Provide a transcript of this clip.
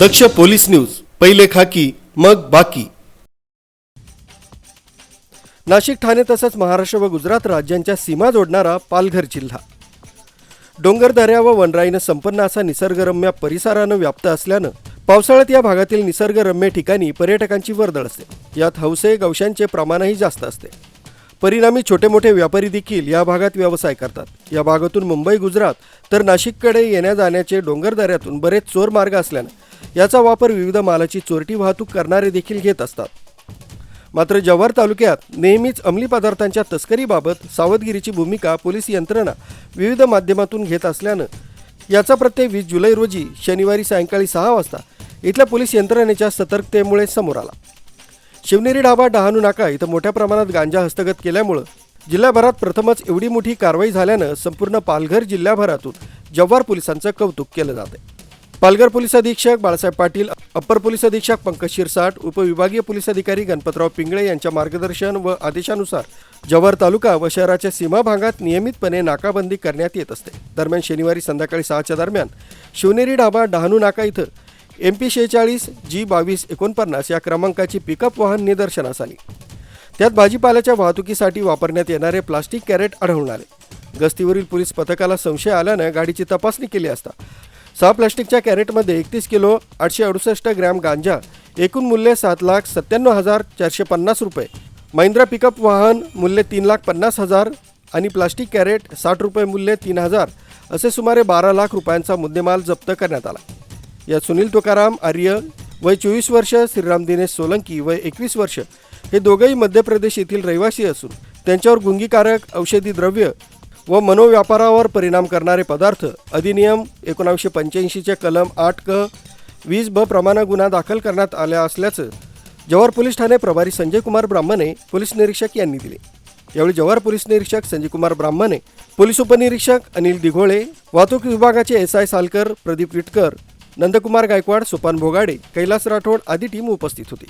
दक्ष police news पहिले खाकी मग बाकी. नाशिक ठाणे तसंच महाराष्ट्र व गुजरात राज्यांच्या सीमा जोडणारा पालघर जिल्हा. डोंगरदऱ्या व वनराईनं संपन्न असा निसर्गरम्य परिसरानं व्याप्त असल्यानं पावसाळ्यात या भागातील निसर्गरम्य ठिकाणी पर्यटकांची वर्दळ असते. यात हौसे गवशांचे प्रमाणही जास्त असते. परिणामी छोटे मोठे व्यापारी देखील या भागात व्यवसाय करतात. या भागातून मुंबई गुजरात तर नाशिककडे येण्या जाण्याचे डोंगरदऱ्यातून बरेच चोर मार्ग असल्यानं याचा वापर विविध मालाची चोरटी वाहतूक करणारे देखील घेत असतात. मात्र जव्हार तालुक्यात नेहमीच अंमली पदार्थांच्या तस्करीबाबत सावधगिरीची भूमिका पोलीस यंत्रणा विविध माध्यमातून घेत असल्यानं याचा प्रत्यय वीस जुलै रोजी शनिवारी सायंकाळी सहा वाजता इथल्या पोलीस यंत्रणेच्या सतर्कतेमुळे समोर आला. शिवनेरी ढाबा डहाणू नाका इथं मोठ्या प्रमाणात गांजा हस्तगत केल्यामुळं जिल्ह्याभरात प्रथमच एवढी मोठी कारवाई झाल्यानं संपूर्ण पालघर जिल्ह्याभरातून जव्हार पोलिसांचं कौतुक केलं जाते पालघर पोलीस अधीक्षक बाळासाहेब पाटील अप्पर पोलीस अधीक्षक पंकज शिरसाट उपविभागीय पोलीस अधिकारी गणपतराव पिंगळे यांच्या मार्गदर्शन व आदेशानुसार जव्हार तालुका व शहराच्या सीमा भागात नियमितपणे नाकाबंदी करण्यात येत असते. दरम्यान शनिवारी संध्याकाळी सहाच्या दरम्यान शिवनेरी ढाबा डहाणू नाका इथं एम पी शेहेचाळीस जी बावीस एकोणपन्नास या क्रमांकाची पिकअप वाहन निदर्शनास आली. त्यात भाजीपाल्याच्या वाहतुकीसाठी वापरण्यात येणारे प्लास्टिक कॅरेट आढळून आले. गस्तीवरील पोलीस पथकाला संशय आल्यानं गाडीची तपासणी केली असता. सहा प्लास्टिकच्या कॅरेटमध्ये एकतीस किलो आठशे अडुसष्ट ग्रॅम गांजा एकूण मूल्य सात लाख सत्त्याण्णव हजार चारशे पन्नास रुपये. महिंद्रा पिकअप वाहन मूल्य तीन लाख पन्नास हजार आणि प्लास्टिक कॅरेट साठ रुपये मूल्य तीन हजार असे सुमारे बारा लाख रुपयांचा मुद्देमाल जप्त करण्यात आला. यात सुनील तुकाराम आर्य वय चोवीस वर्ष श्रीराम दिनेश सोलंकी वय एकवीस वर्ष हे दोघंही मध्य प्रदेश येथील रहिवासी असून त्यांच्यावर गुंगीकारक औषधी द्रव्य व मनोव्यापारावर परिणाम करणारे पदार्थ अधिनियम एकोणावीसशे पंच्याऐंशीचे कलम आठ क वीस ब प्रमाणे गुन्हा दाखल करण्यात आला असल्याचं जव्हार पोलीस ठाणे प्रभारी संजय कुमार ब्राह्मणे पोलीस निरीक्षक यांनी दिले. यावेळी जव्हार पोलीस निरीक्षक संजय कुमार ब्राह्मणे पोलीस उपनिरीक्षक अनिल दिघोळे वाहतूक विभागाचे एस आय सालकर प्रदीप विटकर नंदकुमार गायकवाड सोपान भोगाडे कैलास राठोड आदी टीम उपस्थित होती.